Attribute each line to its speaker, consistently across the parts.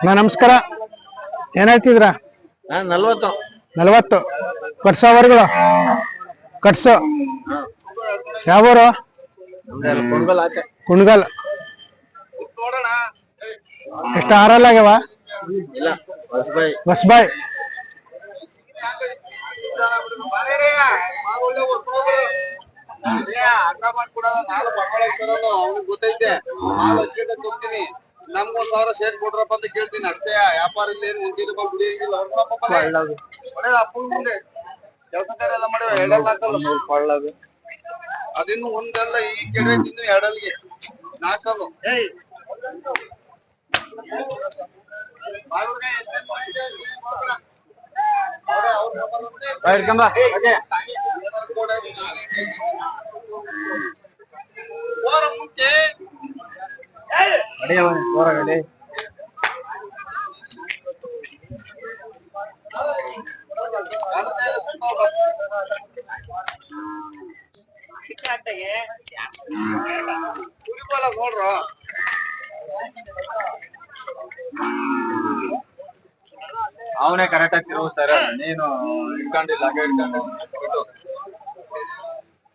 Speaker 1: ಅಣ್ಣ ನಮಸ್ಕಾರ. ಏನ್ ಹೇಳ್ತಿದ್ರ
Speaker 2: ನಲ್ವತ್ತು.
Speaker 1: ನಲ್ವತ್ತು. ಕಟ್ಸೋವರ್ಗಳು ಕಟ್ಸೋ. ಯಾವೂರು ಕುಣ್ಗಲ್ ಎಷ್ಟು ಆರಲ್ಲಾಗ್ಯವ
Speaker 2: ಇಲ್ಲ ಹೊಸಬಾಯಿ.
Speaker 1: ಹೊಸಬಾಯ್
Speaker 3: ಗೊತ್ತೈತೆ. ಮಾಲ್ ಹಚ್ಚಿಟ್ಟು ತೊಗ್ತೀನಿ ನಮ್ಗೊಂದ್ ಸಾವಿರ ಶೇರ್ ಕೊಡ್ರಪ್ಪ ಅಂತ ಕೇಳ್ತೀನಿ ಅಷ್ಟೇ. ವ್ಯಾಪಾರ ಇಲ್ಲ ಏನು ಮುಂದಿನ ಬಂದು ದುಡಿಯಂಗಿಲ್ಲ ಅಪ್ಪನ. ಮುಂದೆ. ಕೆಲಸ ಕಾರ್ಯ ಎಲ್ಲ ಮಾಡಿ ಎರಡೆಲ್ಲ ಹಾಕಲ್ಲ ಅದಿನ್ನು ಒಂದೆಲ್ಲ ಈ ಕೆಡವೆ ತಿನ್ನು ಎರಡಲ್ಗೆ. ನಾಲ್ಕಲ್ಲು. ಮುಂಚೆ ಕುರಿಬಾಲ ನೋಡ್ರ
Speaker 2: ಅವನೇ ಕರೆಕ್ಟ್ ಆಗಿ ತಿರುಗಿಸ್ತಾರೆ ನೀನು ಇಟ್ಕೊಂಡಿಲ್ಲ ಹಾಗೆ ಇಟ್ಕೊಂಡು ಬಿಟ್ಟು.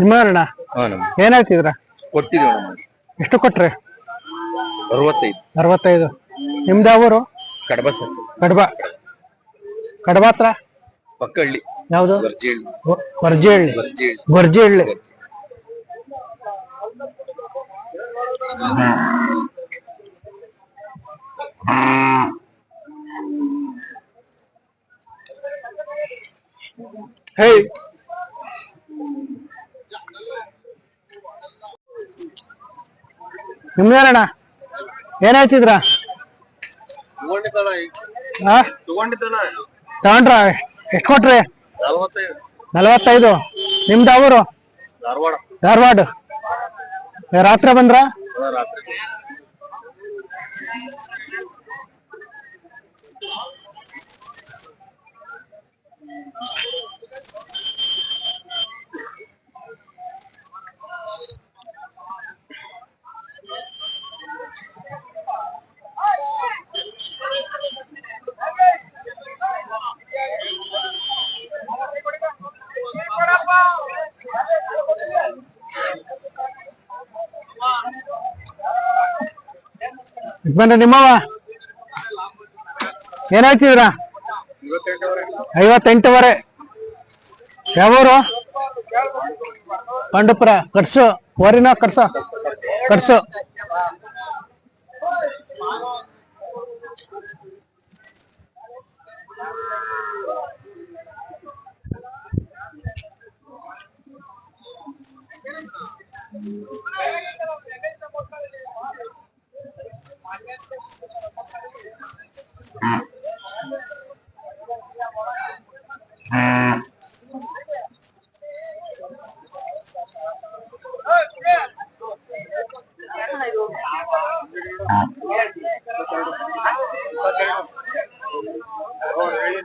Speaker 1: ನಿಮ್ಮಣ್ಣ ಏನ್ ಹೇಳ್ತಿದ್ರ
Speaker 2: ಕೊಟ್ಟಿದ್ದೀವಿ ನಮ್ಮ
Speaker 1: ಎಷ್ಟು ಕೊಟ್ರಿ?
Speaker 2: ಅರವತ್ತೈದು.
Speaker 1: ಅರವತ್ತೈದು. ನಿಮ್ದು ಯಾವೂರು
Speaker 2: ಕಡಬ ಸರ್.
Speaker 1: ಕಡಬ. ಕಡಬ ಹತ್ರ?
Speaker 2: ಪಕ್ಕಳ್ಳಿ
Speaker 1: ಯಾವ್ದು?
Speaker 2: ಬರ್ಜಿಹಳ್ಳಿ.
Speaker 1: ವರ್ಜಿಹಳ್ಳಿ ಹೇ ನಿಮ್ದೇನಣ್ಣ
Speaker 2: ಏನಾಯ್ತಿದ್ರ
Speaker 1: ತಗೊಂಡ್ರ? ಎಷ್ಟ್ ಕೊಟ್ರಿ?
Speaker 2: ನಲವತ್ತೈದು.
Speaker 1: ನಿಮ್ದ ಅವರು
Speaker 2: ಧಾರವಾಡ.
Speaker 1: ರಾತ್ರಿ ಬಂದ್ರ? ಬನ್ನಿ ನಿಮ್ಮವ ಏನ್ ಹೇಳ್ತಿದ್ರ ಐವತ್ತೆಂಟುವರೆ. ಯಾವೂರು? ಬಂಡಪುರ ಕಟ್ಸು. ವರಿನ ಕಟ್ಸು. ಕಟ್ಸು. Thank. Ah.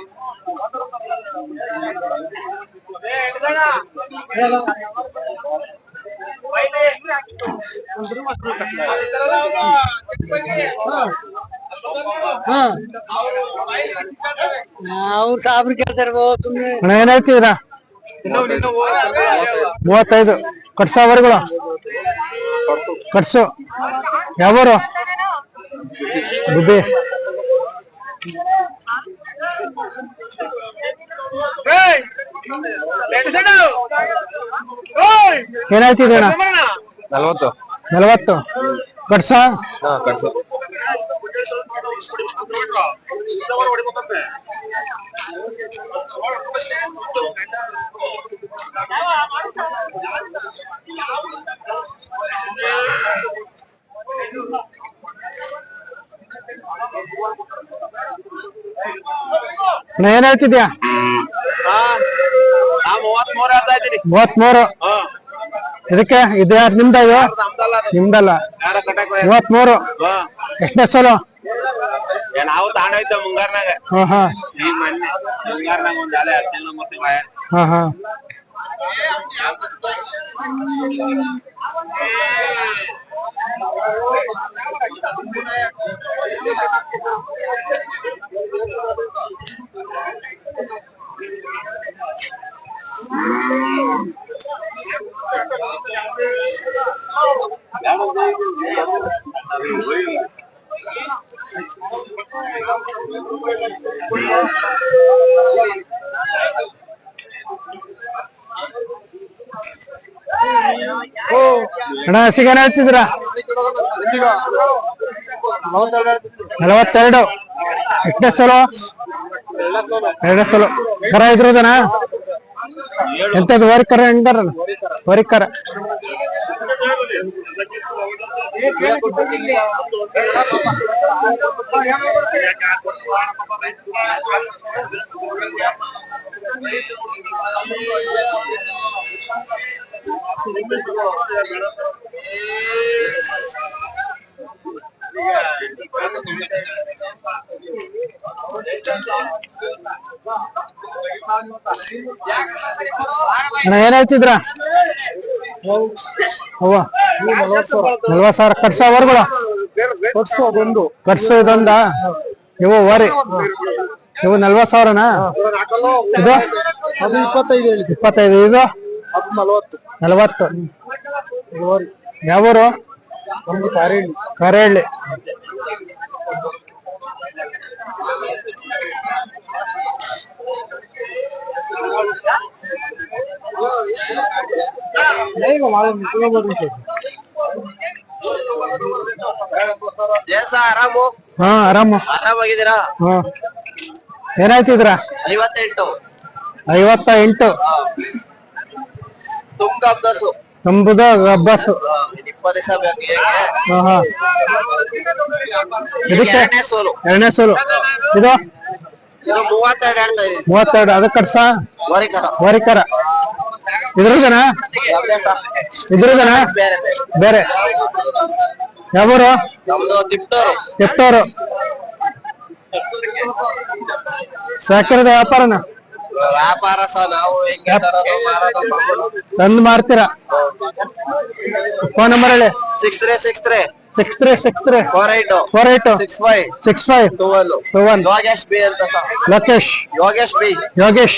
Speaker 4: ಅವ್ರು ಸಾಬ್ರು ಕೇಳ್ತಾರೆ ಸುಮ್ನೆ.
Speaker 1: ಏನಾಯ್ತು ಏನ್ ಹೇಳ್ತಿದ್ದೀರಾ ಮೂವತ್ತೈದು. ಕಟ್ಸು ಯಾವರು? ಏನ್ ಹೇಳ್ತಿದ್ದೀ ಅಣ್ಣ
Speaker 2: ನಲ್ವತ್ತು.
Speaker 1: ನಲವತ್ತು. ಕಟ್ಸ?
Speaker 2: ಹಾ ಕಟ್ಸು.
Speaker 1: ಅಣ್ಣ ಏನ್ ಹೇಳ್ತಿದ್ಯಾ
Speaker 2: ನಾ ಮೂವತ್ತ್ ಮೂರ್ ಹೇಳ್ತಾ ಇದ್ದೀನಿ
Speaker 1: ಮೂವತ್ಮೂರು. ಇದಕ್ಕೆ ಇದು ಯಾರು ನಿಮ್ದ ಇದು
Speaker 2: ನಮ್ದಲ್ಲ.
Speaker 1: ಮೂವತ್ಮೂರು. ಎಷ್ಟನೇ ಸಲ?
Speaker 2: ನಾವು ತಗೊಂಡೋಯ್ತ ಮುಂಗಾರ್ನಾಗ. ಈಗ ಮೊನ್ನೆ ಮುಂಗಾರ್ನಾಗ ಒಂದ್ ಅಲೆ ಹದಿನೈದು ಮೂವತ್ತು ರೂಪಾಯಿ
Speaker 1: ಹಾ ಹಾ. ಅಣ್ಣ ಹಸಿಗೆ ಏನ್ ಹೇಳ್ತಿದ್ದೀರಾ ನಲವತ್ತೆರಡು ಎಷ್ಟನೇ ಸಲ ಎರಡನೇ ಸಲ ಕರ ಇದ್ರದನ ಎಂತದ್ದು ವರಿಕರ ಹೆಂಗಾರ ವರಿಕರ ಅಣ್ಣ ಏನ್ ಹೇಳ್ತಿದ್ರ? ಅವ್ವ ನಲ್ವತ್ ಸಾವಿರ ಕಟ್ಸ ವರ್ಗಳು
Speaker 5: ಕಟ್ಸು ಅದೊಂದು.
Speaker 1: ಕಟ್ಸು ಇದೊಂದ. ಇವು ವರಿ ಇವು ನಲ್ವತ್ ಸಾವಿರನಾ? ಇದು?
Speaker 5: ಅದು ಇಪ್ಪತ್ತೈದು
Speaker 1: ಇಪ್ಪತ್ತೈದು ಇದು?
Speaker 5: ನಲ್ವತ್ತು. ನಲವತ್ತು.
Speaker 1: ನಲವತ್ತು ಯಾವೂರು?
Speaker 5: ನಮ್ದು ಕಾರೇಳಿ
Speaker 1: ಕರೇಳ್ಳಿ
Speaker 5: ಆರಾಮು?
Speaker 1: ಹಾ ಆರಾಮ.
Speaker 5: ಆರಾಮಾಗಿದ್ದೀರಾ?
Speaker 1: ಹಾ. ಏನಾಯ್ತಿದ್ರ
Speaker 5: ಐವತ್ತೆಂಟು.
Speaker 1: ಐವತ್ತ ಎಂಟು
Speaker 5: ತುಂಗ ಅಬ್ದಾಸು
Speaker 1: ತಂಬುದ ಗಬ್ಬಸ್ಸು
Speaker 5: ಇಪ್ಪತ್ತು ದಿವಸ ಬೇಕು ಹೇಗೆ?
Speaker 1: ಹಾ ಹಾ. ಇದಕ್ಕೆ
Speaker 5: ಎರಡನೇ ಸೋಲು.
Speaker 1: ಎರಡನೇ ಸೋಲು. ಇದು?
Speaker 5: ಇದು ಮೂವತ್ತೆರಡು ಹೇಳ್ತಾ ಇದೀನಿ
Speaker 1: ಮೂವತ್ತೆರಡು. ಅದಕ್ಕೆ ಕಟ್ಸ?
Speaker 5: ವರಿಕರ.
Speaker 1: ವರಿಕರ. ಇದ್ರದನ? ಇದ್ರದನ?
Speaker 5: ಬೇರೆ.
Speaker 1: ಯಾವೂರು?
Speaker 5: ತಿಪ್ಟೂರು.
Speaker 1: ವ್ಯಾಪಾರನ?
Speaker 5: ವ್ಯಾಪಾರ ಸಹ ನಾವು
Speaker 1: ತಂದು ಮಾಡ್ತೀರಾ ಫೋನ್ ನಂಬರ್ ಹೇಳಿ.
Speaker 5: Six three six three.
Speaker 1: Six three six three.
Speaker 5: Four eight
Speaker 1: four eight
Speaker 5: six five.
Speaker 1: Six five.
Speaker 5: Twelve
Speaker 1: two one.
Speaker 5: Yogesh B ಅಂತ ಸರ್.
Speaker 1: ಲೋಕೇಶ್.
Speaker 5: ಯೋಗೇಶ್ ಬಿ.
Speaker 1: ಯೋಗೇಶ್.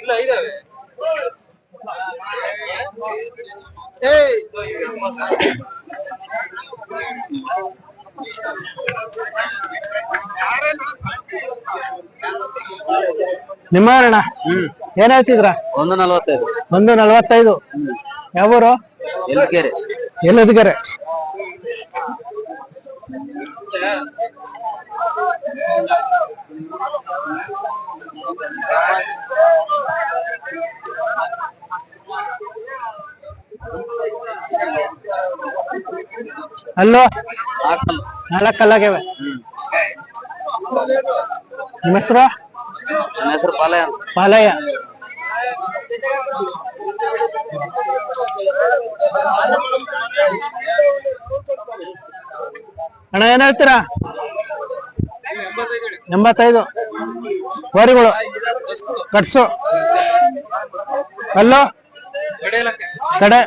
Speaker 2: ಇಲ್ಲ ಇದಾವೆ
Speaker 3: ಏಯ್
Speaker 1: ನಿಮ್ಮ ಅಣ್ಣ ಏನ್ ಹೇಳ್ತಿದ್ರ?
Speaker 6: ಒಂದು ನಲವತ್ತೈದು.
Speaker 1: ಒಂದು ನಲವತ್ತೈದು. ಯಾವೂರು?
Speaker 6: ಎಲ್ಲದಗೆರೆ
Speaker 1: ಎಲ್ಲದಗೆರೆ ಅಲ್ಲೋ ನಾಲ್ಕು ಕಲ್ಲಾಗ್ಯಾವೆ ನಿಮ್ಮ ಹೆಸರು?
Speaker 6: ನನ್ನ ಹೆಸರು ಪಾಲಯ ಅಂತ.
Speaker 1: ಪಾಲಯ್ಯ. ಅಣ್ಣ ಏನ್ ಹೇಳ್ತೀರಾ? ಎಂಬತ್ತೈದು. ವರಿಗಳು. ಕಟ್ಸು. ಅಲ್ಲೋ ಕಡೆ.